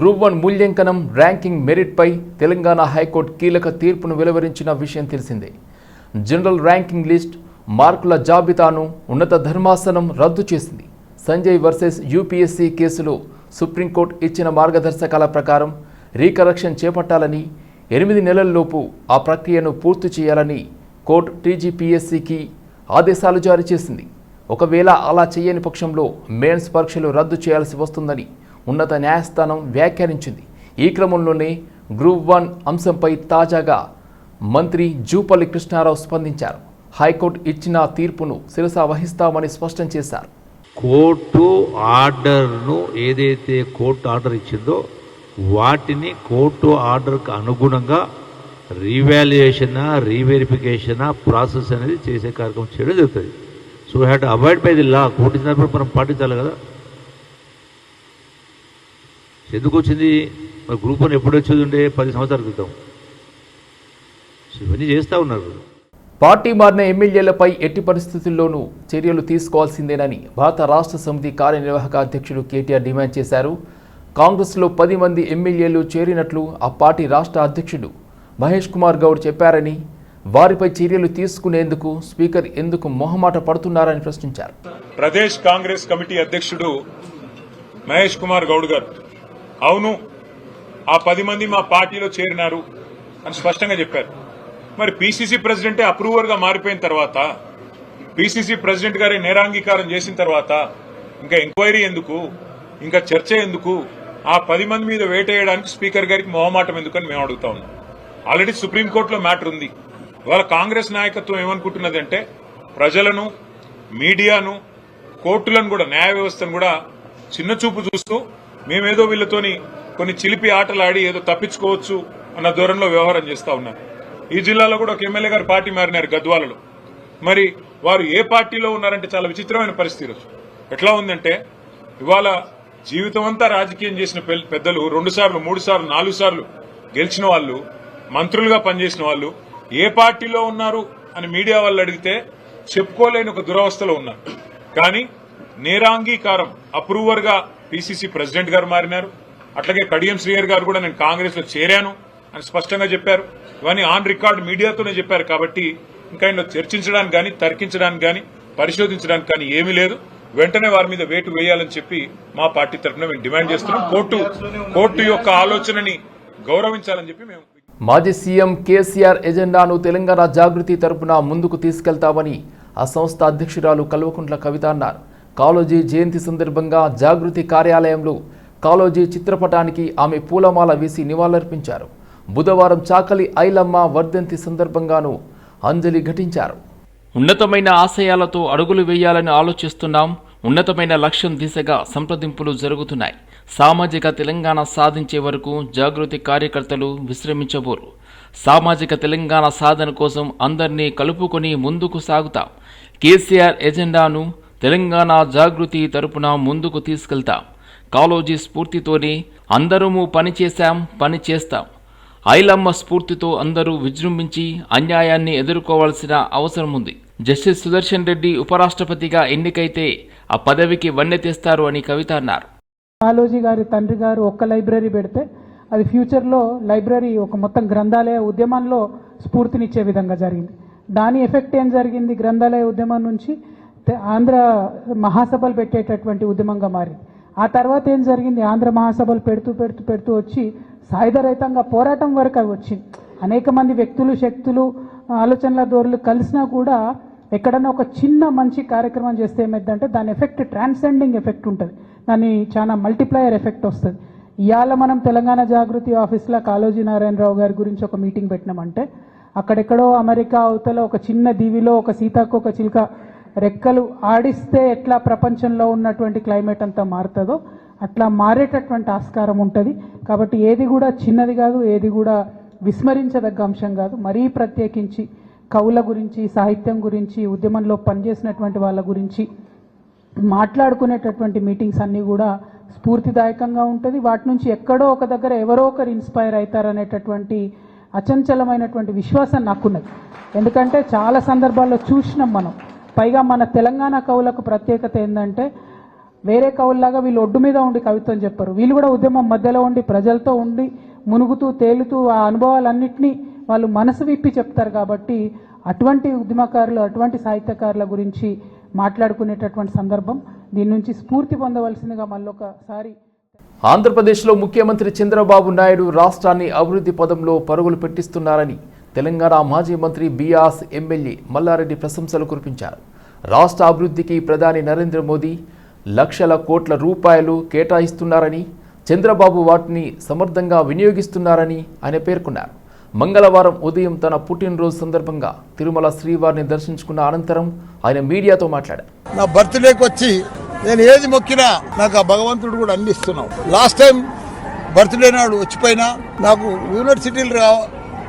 Group one మూల్యాంకనం ranking మెరిట్పై Telangana high court కీలక తీర్పును వెలువరించిన విషయం తెలిసిందే. జనరల్ ర్యాంకింగ్ లిస్ట్ మార్కుల జాబితాను ఉన్నత ధర్మాసనం రద్దు చేసింది. సంజయ్ వర్సెస్ యూపీఎస్సీ కేసులో సుప్రీంకోర్టు ఇచ్చిన మార్గదర్శకాల ప్రకారం రీకరెక్షన్ చేపట్టాలని ఎనిమిది నెలల్లోపు ఆ ప్రక్రియను పూర్తి చేయాలని కోర్టు టీజీపీఎస్సీకి ఆదేశాలు జారీ చేసింది. ఒకవేళ అలా చేయని పక్షంలో మెయిన్స్ పరీక్షలు రద్దు చేయాల్సి వస్తుందని ఉన్నత న్యాయస్థానం వ్యాఖ్యానించింది. ఈ క్రమంలోనే గ్రూప్ వన్ అంశంపై తాజాగా మంత్రి జూపల్లి కృష్ణారావు స్పందించారు. హైకోర్టు ఇచ్చిన తీర్పును శిరస వహిస్తామని స్పష్టం చేశారు. కోర్టు ఆర్డర్ను ఏదైతే కోర్టు ఆర్డర్ ఇచ్చిందో వాటిని కోర్టు ఆర్డర్కు అనుగుణంగా రీవాల్యుయేషన్ రీవెరిఫికేషన్ ప్రాసెస్ అనేది చేసే కార్యక్రమం చేయడం జరుగుతుంది. So had avoid by the law court ఇచ్చినప్పుడు మనం పాటించాలి కదా. ఎందుకు వచ్చింది మరి గ్రూప్ అని ఎప్పుడు వచ్చేది ఉండే? పది సంవత్సరాల క్రితం. ఇవన్నీ చేస్తూ ఉన్నారు పార్టీ మారిన ఎమ్మెల్యేలపై ఎట్టి పరిస్థితుల్లోనూ చర్యలు తీసుకోవాల్సిందేనని భారత రాష్ట్ర సమితి కార్యనిర్వాహక అధ్యక్షుడు కేటీఆర్ డిమాండ్ చేశారు. కాంగ్రెస్లో పది మంది ఎమ్మెల్యేలు చేరినట్లు ఆ పార్టీ రాష్ట్ర అధ్యక్షుడు మహేష్ కుమార్ గౌడ్ చెప్పారని వారిపై చర్యలు తీసుకునేందుకు స్పీకర్ ఎందుకు మొహమాట పడుతున్నారని ప్రశ్నించారు. ప్రదేశ్ కాంగ్రెస్ కమిటీ అధ్యక్షుడు మహేష్ కుమార్ గౌడ్ గారు అవును ఆ పది మంది మా పార్టీలో చేరినారు అని స్పష్టంగా చెప్పారు. మరి పీసీసీ ప్రెసిడెంటే అప్రూవర్గా మారిపోయిన తర్వాత పీసీసీ ప్రెసిడెంట్ గారి నేరాంగీకారం చేసిన తర్వాత ఇంకా ఎంక్వైరీ ఎందుకు ఇంకా చర్చ ఎందుకు ఆ పది మంది మీద వేటేయడానికి స్పీకర్ గారికి మొహమాటం ఎందుకని మేము అడుగుతా ఉన్నాం. ఆల్రెడీ సుప్రీంకోర్టులో మ్యాటర్ ఉంది. ఇవాళ కాంగ్రెస్ నాయకత్వం ఏమనుకుంటున్నది అంటే ప్రజలను మీడియాను కోర్టులను కూడా న్యాయ వ్యవస్థను కూడా చిన్న చూపు చూస్తూ మేమేదో వీళ్ళతోని కొన్ని చిలిపి ఆటలు ఆడి ఏదో తప్పించుకోవచ్చు అన్న ధోరణిలో వ్యవహారం చేస్తా ఉన్నారు. ఈ జిల్లాలో కూడా ఒక ఎమ్మెల్యే గారు పార్టీ మారినారు గద్వాలలో. మరి వారు ఏ పార్టీలో ఉన్నారంటే చాలా విచిత్రమైన పరిస్థితి ఎట్లా ఉందంటే ఇవాళ జీవితం అంతా రాజకీయం చేసిన పెద్దలు రెండు సార్లు మూడు సార్లు నాలుగు సార్లు గెలిచిన వాళ్ళు మంత్రులుగా పనిచేసిన వాళ్ళు ఏ పార్టీలో ఉన్నారు అని మీడియా వాళ్ళు అడిగితే చెప్పుకోలేని ఒక దురవస్థలో ఉన్నారు. కానీ నేరాంగీకారం అప్రూవర్గా పిసిసి ప్రెసిడెంట్ గారు మారినారు. అట్లాగే కడియం శ్రీహర్ గారు కూడా నేను కాంగ్రెస్లో చేరాను అని స్పష్టంగా చెప్పారు. ఇవన్నీ ఆన్ రికార్డ్ మీడియాతోనే చెప్పారు కాబట్టి ఇంకా ఇందులో చర్చించడానికి కానీ తర్కించడానికి కానీ పరిశోధించడానికి కానీ ఏమీ లేదు. వెంటనే వారి మీద వేటు వేయాలని చెప్పి మా పార్టీ తరఫున మేము డిమాండ్ చేస్తున్నాం. కోర్టు కోర్టు యొక్క ఆలోచనని గౌరవించాలని చెప్పి మేము మాజీ సీఎం కేసీఆర్ ఎజెండాను తెలంగాణ జాగృతి తరపున ముందుకు తీసుకెళ్తామని ఆ సంస్థ అధ్యక్షురాలు కల్వకుంట్ల కవిత అన్నారు. కాలోజీ జయంతి సందర్భంగా జాగృతి కార్యాలయంలో కాలోజీ చిత్రపటానికి ఆమె పూలమాల వేసి నివాళులర్పించారు. బుధవారం చాకలి ఐలమ్మ వర్ధంతి సందర్భంగాను అంజలి ఘటించారు. ఉన్నతమైన ఆశయాలతో అడుగులు వేయాలని ఆలోచిస్తున్నాం. ఉన్నతమైన లక్ష్యం దిశగా సంప్రదింపులు జరుగుతున్నాయి. సామాజిక తెలంగాణ సాధించే వరకు జాగృతి కార్యకర్తలు విశ్రమించబోరు. సామాజిక తెలంగాణ సాధన కోసం అందరినీ కలుపుకొని ముందుకు సాగుతాం. కేసీఆర్ ఎజెండాను తెలంగాణ జాగృతి తరపున ముందుకు తీసుకెళ్తాం. కాలోజీ స్ఫూర్తితోనే అందరము పని చేశాం పని చేస్తాం. ఐలమ్మ స్ఫూర్తితో అందరూ విజృంభించి అన్యాయాన్ని ఎదుర్కోవాల్సిన అవసరం ఉంది. జస్టిస్ సుదర్శన్ రెడ్డి ఉపరాష్ట్రపతిగా ఎన్నికైతే ఆ పదవికి వన్నె తెస్తారు అని కవిత అన్నారు. కాలోజీ గారి తండ్రి గారు ఒక్క లైబ్రరీ పెడితే అది ఫ్యూచర్లో లైబ్రరీ ఒక మొత్తం గ్రంథాలయ ఉద్యమంలో స్ఫూర్తినిచ్చే విధంగా జరిగింది. దాని ఎఫెక్ట్ ఏం జరిగింది? గ్రంథాలయ ఉద్యమం నుంచి ఆంధ్ర మహాసభలు పెట్టేటటువంటి ఉద్యమంగా మారింది. ఆ తర్వాత ఏం జరిగింది? ఆంధ్ర మహాసభలు పెడుతూ పెడుతూ పెడుతూ వచ్చి సాయుధరహితంగా పోరాటం వరకు అవి వచ్చింది అనేక మంది వ్యక్తులు శక్తులు ఆలోచనల ధోరణులు కలిసినా కూడా ఎక్కడన్నా ఒక చిన్న మంచి కార్యక్రమం చేస్తే ఏమైందంటే దాని ఎఫెక్ట్ ట్రాన్సెండింగ్ ఎఫెక్ట్ ఉంటుంది. దాని చాలా మల్టిప్లయర్ ఎఫెక్ట్ వస్తుంది. ఇవాళ మనం తెలంగాణ జాగృతి ఆఫీస్లో కాళోజీ నారాయణరావు గారి గురించి ఒక మీటింగ్ పెట్టినామంటే అక్కడెక్కడో అమెరికా అవతల ఒక చిన్న దీవిలో ఒక సీతాకు ఒక చిలుక రెక్కలు ఆడిస్తే ఎట్లా ప్రపంచంలో ఉన్నటువంటి క్లైమేట్ అంతా మారుతుందో అట్లా మారేటటువంటి ఆస్కారం ఉంటుంది. కాబట్టి ఏది కూడా చిన్నది కాదు ఏది కూడా విస్మరించదగ్గ అంశం కాదు. మరీ ప్రత్యేకించి కవుల గురించి సాహిత్యం గురించి ఉద్యమంలో పనిచేసినటువంటి వాళ్ళ గురించి మాట్లాడుకునేటటువంటి మీటింగ్స్ అన్నీ కూడా స్ఫూర్తిదాయకంగా ఉంటుంది. వాటి నుంచి ఎక్కడో ఒక దగ్గర ఎవరో ఒకరు ఇన్స్పైర్ అవుతారనేటటువంటి అచంచలమైనటువంటి విశ్వాసం నాకున్నది. ఎందుకంటే చాలా సందర్భాల్లో చూసినాం మనం. పైగా మన తెలంగాణ కవులకు ప్రత్యేకత ఏంటంటే వేరే కవుల్లాగా వీళ్ళు ఒడ్డు మీద ఉండి కవిత్వం చెప్పరు. వీళ్ళు కూడా ఉద్యమం మధ్యలో ఉండి ప్రజలతో ఉండి మునుగుతూ తేలుతూ ఆ అనుభవాలన్నింటినీ వాళ్ళు మనసు విప్పి చెప్తారు కాబట్టి అటువంటి ఉద్యమకారులు అటువంటి సాహిత్యకారుల గురించి మాట్లాడుకునేటటువంటి సందర్భం దీని నుంచి స్ఫూర్తి పొందవలసిందిగా మళ్ళొకసారి ఆంధ్రప్రదేశ్లో ముఖ్యమంత్రి చంద్రబాబు నాయుడు రాష్ట్రాన్ని అభివృద్ధి పదంలో పరుగులు పెట్టిస్తున్నారని తెలంగాణ మాజీ మంత్రి బీఆర్స్ ఎమ్మెల్యే మల్లారెడ్డి ప్రశంసలు కురిపించారు. రాష్ట్ర అభివృద్ధికి ప్రధాని నరేంద్ర మోదీ లక్షల కోట్ల రూపాయలు కేటాయిస్తున్నారని చంద్రబాబు వాటిని సమర్థంగా వినియోగిస్తున్నారని ఆయన పేర్కొన్నారు. మంగళవారం ఉదయం తన పుట్టినరోజు సందర్భంగా తిరుమల శ్రీవారిని దర్శించుకున్న అనంతరం ఆయన మీడియాతో మాట్లాడారు. నా బర్త్డేకి వచ్చి నేను ఏది మొక్కినా నాకు ఆ భగవంతుడు కూడా అందిస్తున్నావు లాస్ట్ టైం బర్త్డే నాడు వచ్చిపోయినా నాకు యూనివర్సిటీలు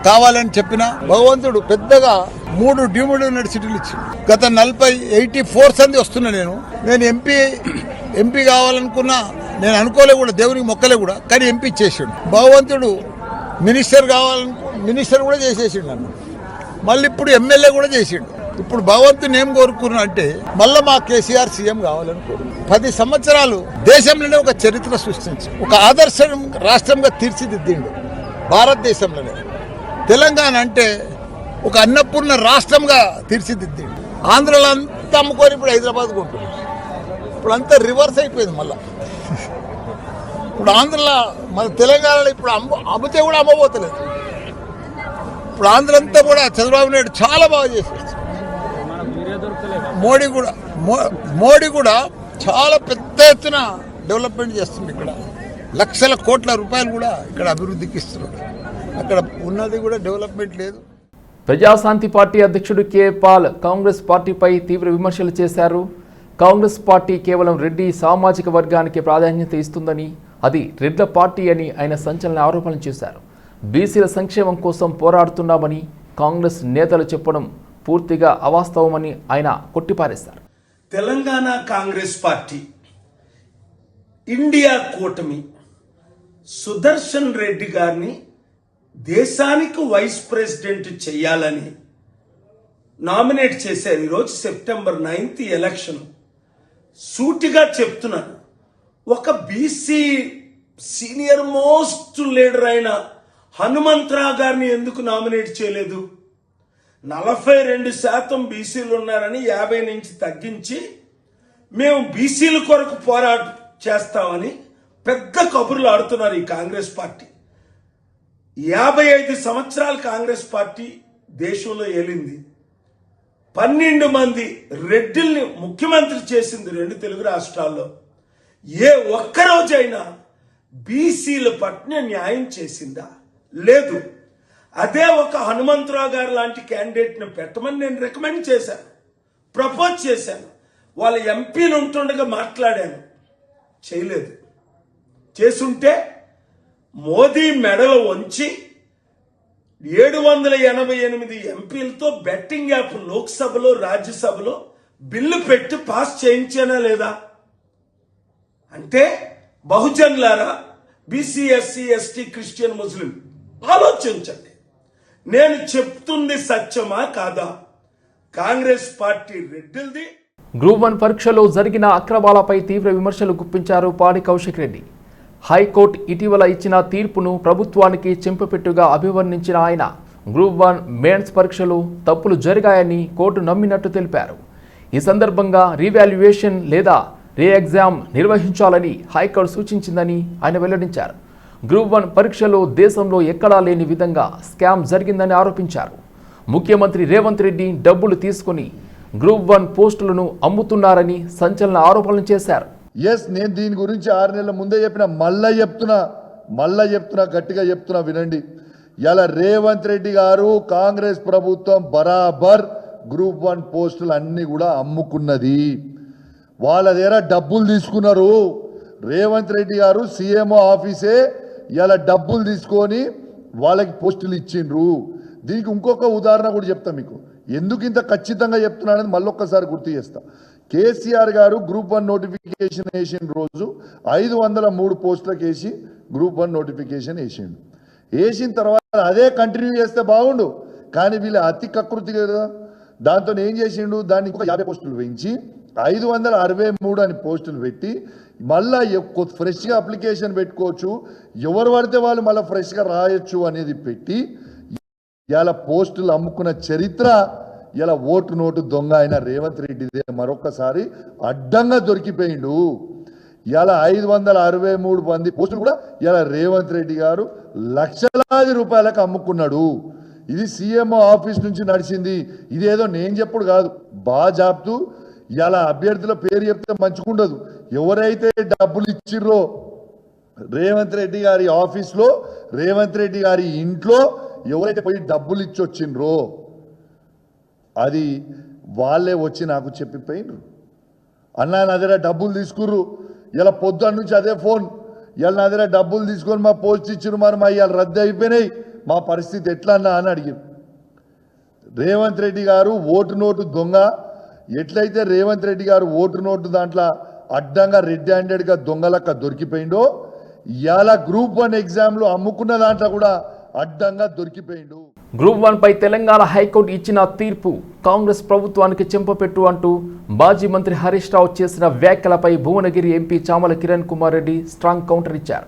కావాలని చెప్పిన భగవంతుడు పెద్దగా మూడు డీమ్డ్ యూనివర్సిటీలు ఇచ్చి గత నలభై ఎయిటీ ఫోర్ సంది వస్తున్నా నేను. నేను ఎంపీ ఎంపీ కావాలనుకున్నా నేను అనుకోలే కూడా దేవునికి మొక్కలే కూడా కానీ ఎంపీ చేసిండు. భగవంతుడు మినిస్టర్ కావాలను మినిస్టర్ కూడా చేసేసిండు నన్ను. మళ్ళీ ఇప్పుడు ఎమ్మెల్యే కూడా చేసిండు. ఇప్పుడు భగవంతుని ఏం కోరుకున్నా అంటే మళ్ళీ మా కేసీఆర్ సీఎం కావాలని కోరుకున్నాను పది సంవత్సరాలు దేశంలోనే ఒక చరిత్ర సృష్టించి ఒక ఆదర్శం రాష్ట్రంగా తీర్చిదిద్దిండు. భారతదేశంలోనే. తెలంగాణ అంటే ఒక అన్నపూర్ణ రాష్ట్రంగా తీర్చిదిద్ది. ఆంధ్రలో అంతా అమ్ముకొని ఇప్పుడు హైదరాబాద్కు ఉంటుంది ఇప్పుడు అంతా రివర్స్ అయిపోయింది మళ్ళా. ఇప్పుడు ఆంధ్రలో మన తెలంగాణలో ఇప్పుడు అమ్ము అమ్మితే కూడా అమ్మబోతలేదు. ఇప్పుడు ఆంధ్ర అంతా కూడా చంద్రబాబు నాయుడు చాలా బాగా చేశాడు. మోడీ కూడా మో- మోడీ కూడా చాలా పెద్ద ఎత్తున డెవలప్మెంట్ చేస్తుంది ఇక్కడ. లక్షల కోట్ల రూపాయలు కూడా ఇక్కడ అభివృద్ధికి ఇస్తున్నాడు. అక్కడ ఉన్నది కూడా డెవలప్మెంట్ లేదు. ప్రజాశాంతి పార్టీ అధ్యక్షుడు కె. పాల్ కాంగ్రెస్ పార్టీపై తీవ్ర విమర్శలు చేశారు. కాంగ్రెస్ పార్టీ కేవలం రెడ్డి సామాజిక వర్గానికి ప్రాధాన్యత ఇస్తుందని అది రెడ్ల పార్టీ అని ఆయన సంచలన ఆరోపణలు చేశారు. బీసీల సంక్షేమం కోసం పోరాడుతున్నామని కాంగ్రెస్ నేతలు చెప్పడం పూర్తిగా అవాస్తవమని ఆయన కొట్టిపారేశారు. తెలంగాణ కాంగ్రెస్ పార్టీ ఇండియా కూటమి సుదర్శన్ రెడ్డి గారిని దేశానికి వైస్ ప్రెసిడెంట్ చేయాలని నామినేట్ చేశారు. ఈరోజు సెప్టెంబర్ నైన్త్ ఎలక్షన్. సూటిగా చెప్తున్నాను. ఒక బీసీ సీనియర్ మోస్ట్ లీడర్ అయిన హనుమంతరావు గారిని ఎందుకు నామినేట్ చేయలేదు? నలభై రెండు శాతం బీసీలు ఉన్నారని యాభై నుంచి తగ్గించి మేము బీసీల కొరకు పోరాట చేస్తామని పెద్ద కబుర్లు ఆడుతున్నారు ఈ కాంగ్రెస్ పార్టీ. యాభై ఐదు సంవత్సరాలు కాంగ్రెస్ పార్టీ దేశంలో ఏలింది. పన్నెండు మంది రెడ్డిల్ని ముఖ్యమంత్రి చేసింది రెండు తెలుగు రాష్ట్రాల్లో. ఏ ఒక్కరోజైనా బీసీల పట్ల న్యాయం చేసిందా? లేదు. అదే ఒక హనుమంతరావు గారు లాంటి క్యాండిడేట్ని పెట్టమని నేను రికమెండ్ చేశాను. ప్రపోజ్ చేశాను. వాళ్ళ ఎంపీలు ఉంటుండగా మాట్లాడాను. చేయలేదు. చేసుంటే మోదీ మెడలు వంచి ఏడు వందల ఎనభై ఎనిమిది ఎంపీలతో బెట్టింగ్ యాప్ లోక్సభలో రాజ్యసభలో బిల్లు పెట్టి పాస్ చేయించానా లేదా? అంటే బహుజన్లారా BC SC ST Christian Muslim ఆలోచించండి. నేను చెప్తుంది సత్యమా కాదా? కాంగ్రెస్ పార్టీ రెడ్డిల్ది. గ్రూప్ వన్ పరీక్షలో జరిగిన అక్రమాలపై తీవ్ర విమర్శలు గుప్పించారు పాడి కౌశిక్ రెడ్డి. హైకోర్టు ఇటీవల ఇచ్చిన తీర్పును ప్రభుత్వానికి చెంపపెట్టుగా అభివర్ణించిన ఆయన గ్రూప్ వన్ మెయిన్స్ పరీక్షలు తప్పులు జరిగాయని కోర్టు నమ్మినట్టు తెలిపారు. ఈ సందర్భంగా రీవాల్యుయేషన్ లేదా రీ ఎగ్జామ్ నిర్వహించాలని హైకోర్టు సూచించిందని ఆయన వెల్లడించారు. గ్రూప్ వన్ పరీక్షలో దేశంలో ఎక్కడా లేని విధంగా స్కామ్ జరిగిందని ఆరోపించారు. ముఖ్యమంత్రి రేవంత్ రెడ్డి డబ్బులు తీసుకుని గ్రూప్ వన్ పోస్టులను అమ్ముతున్నారని సంచలన ఆరోపణలు చేశారు. ఎస్ నేను దీని గురించి ఆరు నెలల ముందే చెప్పిన మళ్ళా చెప్తున్నా మళ్ళా చెప్తున్నా గట్టిగా చెప్తున్నా వినండి. ఇలా రేవంత్ రెడ్డి గారు కాంగ్రెస్ ప్రభుత్వం బరాబర్ గ్రూప్ వన్ పోస్టులు అన్నీ కూడా అమ్ముకున్నది. వాళ్ళ దగ్గర డబ్బులు తీసుకున్నారు. రేవంత్ రెడ్డి గారు సీఎంఓ ఆఫీసే ఇలా డబ్బులు తీసుకొని వాళ్ళకి పోస్టులు ఇచ్చిండ్రు. దీనికి ఇంకొక ఉదాహరణ కూడా చెప్తా మీకు. ఎందుకు ఇంత ఖచ్చితంగా చెప్తున్నానని మళ్ళొక్కసారి గుర్తు చేస్తా. కేసీఆర్ గారు గ్రూప్ వన్ నోటిఫికేషన్ వేసిన రోజు ఐదు వందల మూడు పోస్టులకు వేసి గ్రూప్ వన్ నోటిఫికేషన్ వేసిండు. వేసిన తర్వాత అదే కంటిన్యూ చేస్తే బాగుండు. కానీ వీళ్ళు అతి కకృతి కదా. దాంతో ఏం చేసిండు? దాన్ని ఇంకొక యాభై పోస్టులు పెంచి ఐదు వందల అరవై మూడు అని పోస్టులు పెట్టి మళ్ళా ఎ- ఫ్రెష్గా అప్లికేషన్ పెట్టుకోవచ్చు. ఎవరు పడితే వాళ్ళు మళ్ళీ ఫ్రెష్గా రాయొచ్చు అనేది పెట్టి ఇవాళ పోస్టులు అమ్ముకున్న చరిత్ర ఇలా ఓటు నోటు దొంగ అయిన రేవంత్ రెడ్డిదే మరొకసారి అడ్డంగా దొరికిపోయిండు. ఇలా ఐదు వందల అరవై మూడు మంది పోస్టులు కూడా ఇలా రేవంత్ రెడ్డి గారు లక్షలాది రూపాయలకు అమ్ముకున్నాడు. ఇది సీఎంఓ ఆఫీస్ నుంచి నడిచింది. ఇదేదో నేను చెప్పుడు కాదు. బాగా జాబ్తూ ఇలా అభ్యర్థుల పేరు చెప్తే మంచుకుండదు ఎవరైతే డబ్బులు ఇచ్చిర్రో రేవంత్ రెడ్డి గారి ఆఫీస్లో రేవంత్ రెడ్డి గారి ఇంట్లో ఎవరైతే పోయి డబ్బులు ఇచ్చి వచ్చిండ్రో అది వాళ్ళే వచ్చి నాకు చెప్పిపోయినరు అన్నా నా దగ్గర డబ్బులు తీసుకుర్రు. ఇలా పొద్దున్న నుంచి అదే ఫోన్. ఇలా నా దగ్గర డబ్బులు తీసుకొని మా పోస్ట్ ఇచ్చిన మరి మా ఇవాళ రద్దు అయిపోయినాయి. మా పరిస్థితి ఎట్లా అన్నా అని అడిగారు రేవంత్ రెడ్డి గారు ఓటు నోటు దొంగ. ఎట్లయితే రేవంత్ రెడ్డి గారు ఓటు నోటు దాంట్లో అడ్డంగా రెడ్ హ్యాండెడ్గా దొంగలక్క దొరికిపోయిండో ఇవాళ గ్రూప్ వన్ ఎగ్జామ్లో అమ్ముకున్న దాంట్లో కూడా అడ్డంగా దొరికిపోయిండు. గ్రూప్ వన్పై తెలంగాణ హైకోర్టు ఇచ్చిన తీర్పు కాంగ్రెస్ ప్రభుత్వానికి చెంపపెట్టు అంటూ మాజీ మంత్రి హరీష్ రావు చేసిన వ్యాఖ్యలపై Bhuvanagiri MP Chamala Kiran Kumar Reddy strong counter ఇచ్చారు.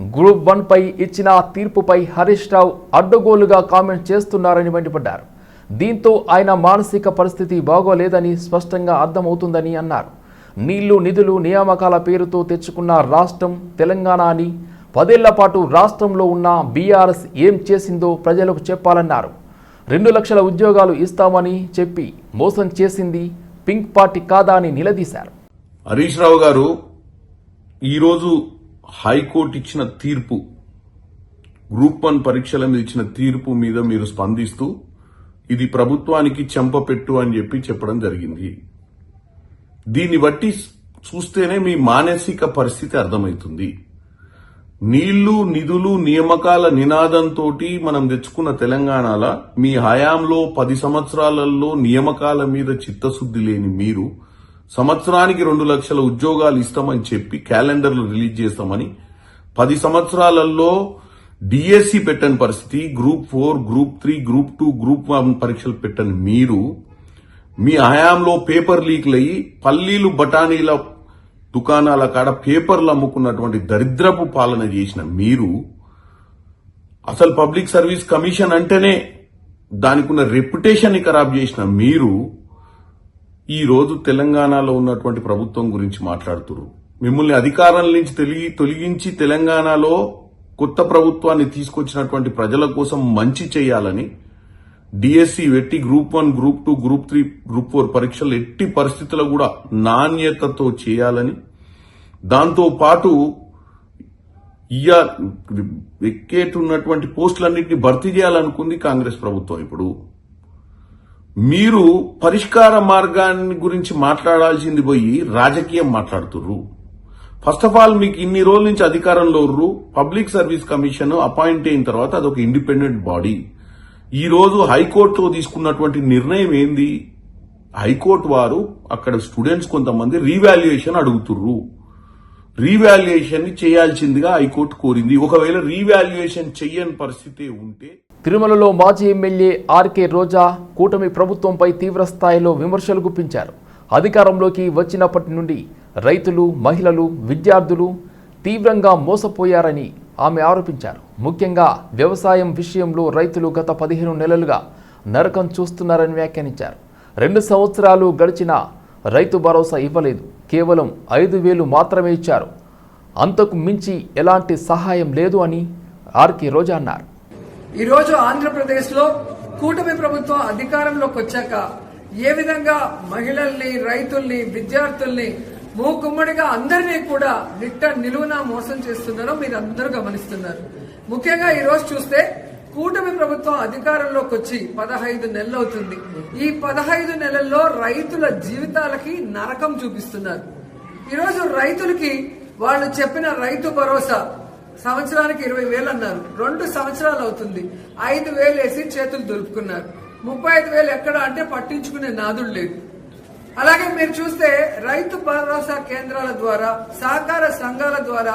గ్రూప్ వన్పై ఇచ్చిన తీర్పుపై హరీష్ రావు అడ్డగోలుగా కామెంట్ చేస్తున్నారని మండిపడ్డారు. దీంతో ఆయన మానసిక పరిస్థితి బాగోలేదని స్పష్టంగా అర్థమవుతుందని అన్నారు. నీళ్ళు నిధులు నియామకాల పేరుతో తెచ్చుకున్న రాష్ట్రం తెలంగాణ అని పదేళ్ళ పాటు రాష్ట్రంలో ఉన్న బీఆర్ఎస్ ఏం చేసిందో ప్రజలకు చెప్పాలన్నారు. రెండు లక్షల ఉద్యోగాలు ఇస్తామని చెప్పి మోసం చేసింది పింక్ పార్టీ కాదా అని నిలదీశారు. హరీష్ రావు గారు ఈరోజు హైకోర్టు ఇచ్చిన తీర్పు గ్రూప్ వన్ పరీక్షల మీద ఇచ్చిన తీర్పు మీద మీరు స్పందిస్తూ ఇది ప్రభుత్వానికి చెంపపెట్టు అని చెప్పి చెప్పడం జరిగింది. దీన్ని బట్టి చూస్తేనే మీ మానసిక పరిస్థితి అర్థమవుతుంది. నీళ్ళు నిధులు నియామకాల నినాదంతో మనం తెచ్చుకున్న తెలంగాణల మీ హయాంలో పది సంవత్సరాలలో నియామకాల మీద చిత్తశుద్ధి లేని మీరు సంవత్సరానికి రెండు లక్షల ఉద్యోగాలు ఇస్తామని చెప్పి క్యాలెండర్లు రిలీజ్ చేస్తామని పది సంవత్సరాలలో డిఎస్సి పెట్టని పరిస్థితి group four group three group two group one పరీక్షలు పెట్టని మీరు మీ హయాంలో పేపర్ లీక్లు అయ్యి పల్లీలు బఠానీల దుకాణాల కాడ పేపర్లు అమ్ముకున్నటువంటి దరిద్రపు పాలన చేసిన మీరు అసలు పబ్లిక్ సర్వీస్ కమిషన్ అంటేనే దానికి ఉన్న ఖరాబ్ చేసిన మీరు ఈ రోజు తెలంగాణలో ఉన్నటువంటి ప్రభుత్వం గురించి మాట్లాడుతురు మిమ్మల్ని అధికారం నుంచి తొలగి తొలగించి తెలంగాణలో కొత్త ప్రభుత్వాన్ని తీసుకొచ్చినటువంటి ప్రజల కోసం మంచి చేయాలని డిఎస్సి పెట్టి group one group two group three group four పరీక్షలు ఎట్టి పరిస్థితుల్లో కూడా నాణ్యతతో చేయాలని. దాంతో పాటు ఇయ్య ఎక్కేటున్నటువంటి పోస్టులన్నింటినీ భర్తీ చేయాలనుకుంది కాంగ్రెస్ ప్రభుత్వం ఇప్పుడు. మీరు పరిష్కార మార్గాన్ని గురించి మాట్లాడాల్సింది పోయి రాజకీయం మాట్లాడుతుర్రు. ఫస్ట్ ఆఫ్ ఆల్ మీకు ఇన్ని రోజుల నుంచి అధికారంలో ఉర్రు. పబ్లిక్ సర్వీస్ కమిషన్ అపాయింట్ అయిన తర్వాత అదొక ఇండిపెండెంట్ బాడీ ఈరోజు హైకోర్టు తీసుకున్నటువంటి నిర్ణయం ఏంది? హైకోర్టు వారు అక్కడ స్టూడెంట్స్ కొంతమంది రీవాల్యుయేషన్ అడుగుతుర్రు. రీవాల్యుయేషన్ చేయాల్సిందిగా హైకోర్టు కోరింది. ఒకవేళ రీవాల్యుయేషన్ చేయని పరిస్థితి ఉంటే? తిరుమలలో మాజీ ఎమ్మెల్యే ఆర్కే రోజా కూటమి ప్రభుత్వంపై తీవ్రస్థాయిలో విమర్శలు గుప్పించారు. అధికారంలోకి వచ్చినప్పటి నుండి రైతులు మహిళలు విద్యార్థులు తీవ్రంగా మోసపోయారని ఆమె ఆరోపించారు. ముఖ్యంగా వ్యవసాయం విషయంలో రైతులు గత పదిహేను నెలలుగా నరకం చూస్తున్నారని వ్యాఖ్యానించారు. రెండు సంవత్సరాలు గడిచినా రైతు భరోసా ఇవ్వలేదు. కేవలం ఐదు వేలు మాత్రమే ఇచ్చారు. అంతకు మించి ఎలాంటి సహాయం లేదు అని ఆర్కే రోజా అన్నారు. ఈరోజు ఆంధ్రప్రదేశ్లో కూటమి ప్రభుత్వం అధికారంలోకి వచ్చాక ఏ విధంగా మహిళల్ని రైతుల్ని విద్యార్థుల్ని మూకుమ్మడిగా అందరినీ కూడా నిట్ట నిలువున మోసం చేస్తున్నారో మీరు అందరూ గమనిస్తున్నారు. ముఖ్యంగా ఈ రోజు చూస్తే కూటమి ప్రభుత్వం అధికారంలోకి వచ్చి పదహైదు నెలలు అవుతుంది. ఈ పదహైదు నెలల్లో రైతుల జీవితాలకి నరకం చూపిస్తున్నారు. ఈరోజు రైతులకి వాళ్ళు చెప్పిన రైతు భరోసా సంవత్సరానికి ఇరవై వేలు అన్నారు. రెండు సంవత్సరాలు అవుతుంది. ఐదు వేలు వేసి చేతులు దులుపుకున్నారు. ముప్పై ఐదు వేలు ఎక్కడ అంటే పట్టించుకునే నాదుడు లేదు. అలాగే మీరు చూస్తే రైతు భరోసా కేంద్రాల ద్వారా సహకార సంఘాల ద్వారా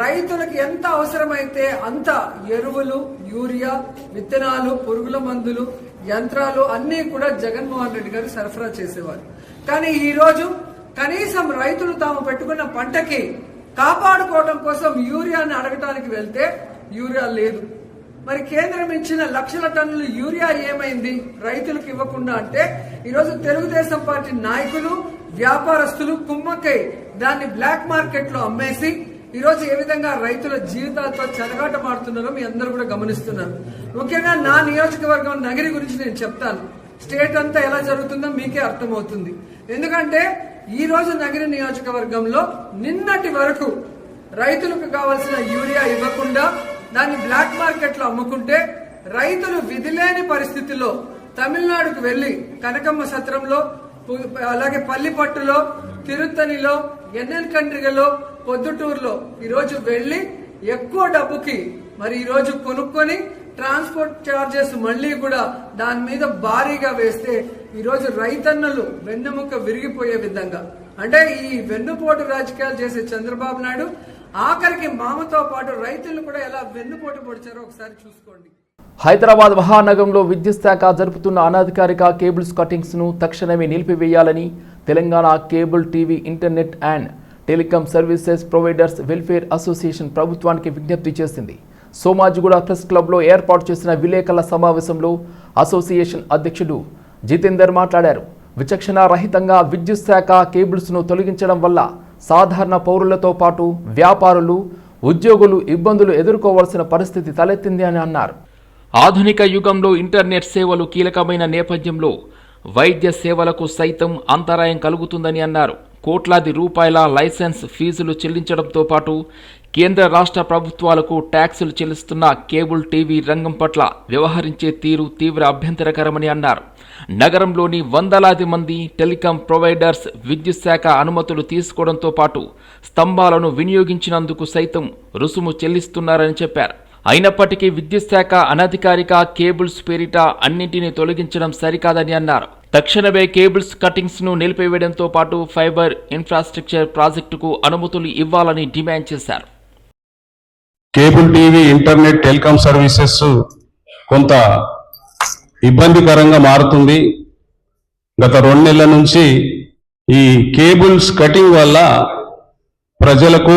రైతులకు ఎంత అవసరమైతే అంత ఎరువులు యూరియా విత్తనాలు పురుగుల మందులు యంత్రాలు అన్నీ కూడా జగన్మోహన్ రెడ్డి గారు సరఫరా చేసేవారు. కానీ ఈ రోజు కనీసం రైతులు తాము పెట్టుకున్న పంటకి కాపాడుకోవడం కోసం యూరియాని అడగటానికి వెళ్తే యూరియా లేదు. మరి కేంద్రం ఇచ్చిన లక్షల టన్నుల యూరియా ఏమైంది? రైతులకు ఇవ్వకుండా అంటే ఈరోజు తెలుగుదేశం పార్టీ నాయకులు వ్యాపారస్తులు కుమ్మక్కై దాన్ని బ్లాక్ మార్కెట్లో అమ్మేసి ఈరోజు ఏ విధంగా రైతుల జీవితాలతో చెలగాటమాడుతున్నారో మీ అందరూ కూడా గమనిస్తున్నారు. ముఖ్యంగా నా నియోజకవర్గం నగరి గురించి నేను చెప్తాను. స్టేట్ అంతా ఎలా జరుగుతుందో మీకే అర్థమవుతుంది. ఎందుకంటే ఈ రోజు నగరి నియోజకవర్గంలో నిన్నటి వరకు రైతులకు కావాల్సిన యూరియా ఇవ్వకుండా దాన్ని బ్లాక్ మార్కెట్లో అమ్ముకుంటే రైతులు విధిలేని పరిస్థితిలో తమిళనాడుకు వెళ్ళి కనకమ్మ సత్రంలో అలాగే పల్లిపట్టులో తిరుత్తనిలో ఎన్ఎల్ కండ్రిగలో పొద్దుటూరులో ఈరోజు వెళ్ళి ఎక్కువ డబ్బుకి మరి ఈరోజు కొనుక్కొని ట్రాన్స్పోర్ట్ చార్జెస్ మళ్ళీ కూడా దాని మీద భారీగా వేస్తే ఈరోజు రైతన్నలు వెన్నెముక విరిగిపోయే విధంగా. అంటే ఈ వెన్నుపోటు రాజకీయాలు చేసే చంద్రబాబు నాయుడు ఆఖరికి మామతో పాటు రైతులను కూడా ఎలా వెన్నుపోటు పొడిచారో ఒకసారి చూసుకోండి. హైదరాబాద్ మహానగరంలో విద్యుత్ శాఖ జరుపుతున్న అనధికారిక కేబుల్స్ కటింగ్స్ను తక్షణమే నిలిపివేయాలని Telangana cable TV internet and telecom services providers welfare association ప్రభుత్వానికి విజ్ఞప్తి చేసింది. సోమాజిగూడ ప్రెస్ క్లబ్లో ఏర్పాటు చేసిన విలేకరుల సమావేశంలో అసోసియేషన్ అధ్యక్షుడు జితేందర్ మాట్లాడారు. విచక్షణ రహితంగా విద్యుత్ శాఖ కేబుల్స్ను తొలగించడం వల్ల సాధారణ పౌరులతో పాటు వ్యాపారులు ఉద్యోగులు ఇబ్బందులు ఎదుర్కోవాల్సిన పరిస్థితి తలెత్తింది అని అన్నారు. ఆధునిక యుగంలో ఇంటర్నెట్ సేవలు కీలకమైన నేపథ్యంలో వైద్య సేవలకు సైతం అంతరాయం కలుగుతుందని అన్నారు. కోట్లాది రూపాయల లైసెన్స్ ఫీజులు చెల్లించడంతో పాటు కేంద్ర రాష్ట్ర ప్రభుత్వాలకు ట్యాక్సులు చెల్లిస్తున్న కేబుల్ టీవీ రంగం పట్ల వ్యవహరించే తీరు తీవ్ర అభ్యంతరకరమని అన్నారు. నగరంలోని వందలాది మంది టెలికాం ప్రొవైడర్స్ విద్యుత్ శాఖ అనుమతులు తీసుకోవడంతో పాటు స్తంభాలను వినియోగించినందుకు సైతం రుసుము చెల్లిస్తున్నారని చెప్పారు. అయినప్పటికీ విద్యుత్ శాఖ అనధికారిక కేబుల్స్ పేరిట అన్నింటినీ తొలగించడం సరికాదని అన్నారు. తక్షణమే కేబుల్స్ కటింగ్స్ను నిలిపివేయడంతో పాటు ఫైబర్ ఇన్ఫ్రాస్ట్రక్చర్ ప్రాజెక్టుకు అనుమతులు ఇవ్వాలని డిమాండ్ చేశారు. Cable TV internet telecom services కొంత ఇబ్బందికరంగా మారుతుంది. గత రెండు నెలల నుంచి ఈ కేబుల్స్ కటింగ్ వల్ల ప్రజలకు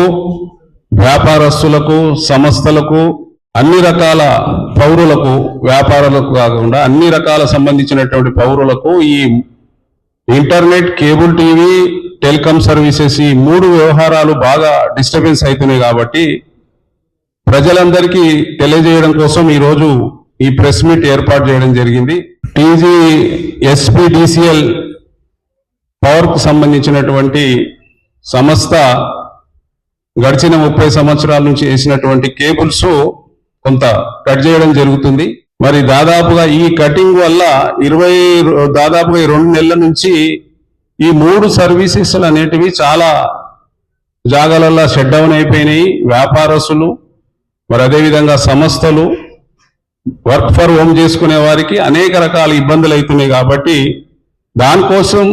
వ్యాపారస్తులకు సంస్థలకు అన్ని రకాల పౌరులకు వ్యాపారులకు కాకుండా అన్ని రకాల సంబంధించినటువంటి పౌరులకు ఈ internet cable TV telecom services ఈ మూడు వ్యవహారాలు బాగా డిస్టర్బెన్స్ అవుతున్నాయి కాబట్టి ప్రజలందరికీ తెలియజేయడం కోసం ఈరోజు ఈ ప్రెస్ మీట్ ఏర్పాటు చేయడం జరిగింది. టీజీ ఎస్పీడిసిఎల్ పవర్కు సంబంధించినటువంటి సంస్థ గడిచిన ముప్పై సంవత్సరాల నుంచి వేసినటువంటి కేబుల్స్ కొంత కట్ చేయడం జరుగుతుంది. మరి దాదాపుగా ఈ కటింగ్ వల్ల ఇరవై దాదాపుగా రెండు నెలల నుంచి ఈ మూడు సర్వీసెస్ అనేటివి చాలా జాగాలలో షట్ డౌన్ అయిపోయినాయి. వ్యాపారస్తులు మరి అదేవిధంగా సంస్థలు వర్క్ ఫర్ హోమ్ చేసుకునే వారికి అనేక రకాల ఇబ్బందులు అవుతున్నాయి కాబట్టి దానికోసం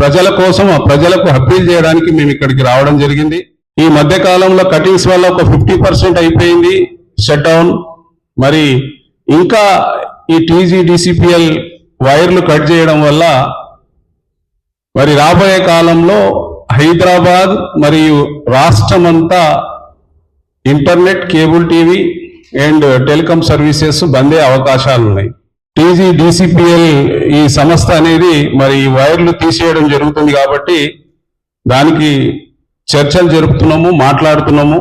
ప్రజల కోసం ఆ ప్రజలకు అప్పీల్ చేయడానికి మేము ఇక్కడికి రావడం జరిగింది. ఈ మధ్య కాలంలో కటింగ్స్ వల్ల ఒక ఫిఫ్టీ పర్సెంట్ అయిపోయింది షట్ డౌన్. మరి ఇంకా ఈ టీజీ వైర్లు కట్ చేయడం వల్ల మరి రాబోయే కాలంలో హైదరాబాద్ మరియు రాష్ట్రమంతా internet cable TV and telecom services బందే అవకాశాలు ఉన్నాయి టీజీ డిసిపిఎల్ ఈ సంస్థ అనేది మరి ఈ వైర్లు తీసేయడం జరుగుతుంది కాబట్టి దానికి చర్చలు జరుపుతున్నాము మాట్లాడుతున్నాము.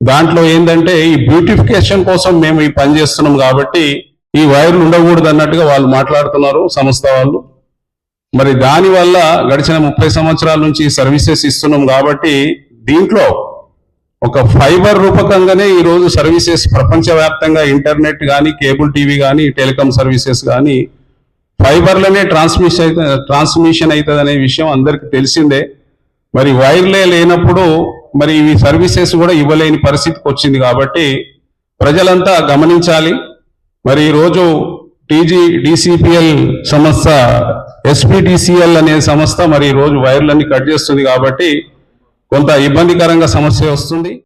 దాంట్లో ఏంటంటే ఈ బ్యూటిఫికేషన్ కోసం మేము ఈ పని చేస్తున్నాం కాబట్టి ఈ వైర్లు ఉండకూడదు అన్నట్టుగా వాళ్ళు మాట్లాడుతున్నారు సంస్థ వాళ్ళు. మరి దానివల్ల గడిచిన ముప్పై సంవత్సరాల నుంచి సర్వీసెస్ ఇస్తున్నాం కాబట్టి దీంట్లో ఒక ఫైబర్ రూపకంగానే ఈరోజు సర్వీసెస్ ప్రపంచవ్యాప్తంగా ఇంటర్నెట్ కానీ కేబుల్ టీవీ కానీ టెలికాం సర్వీసెస్ కానీ ఫైబర్లోనే ట్రాన్స్మిషన్ ట్రాన్స్మిషన్ అవుతుంది అనే విషయం అందరికీ తెలిసిందే. మరి వైర్లే లేనప్పుడు మరి ఇవి సర్వీసెస్ కూడా ఇవ్వలేని పరిస్థితికి వచ్చింది కాబట్టి ప్రజలంతా గమనించాలి. మరి ఈరోజు టీజీ డిసిపిఎల్ సంస్థ ఎస్పీటీసీఎల్ అనే సంస్థ మరి ఈ రోజు వైర్లన్నీ కట్ చేస్తుంది కాబట్టి కొంత ఇబ్బందికరంగా సమస్య వస్తుంది.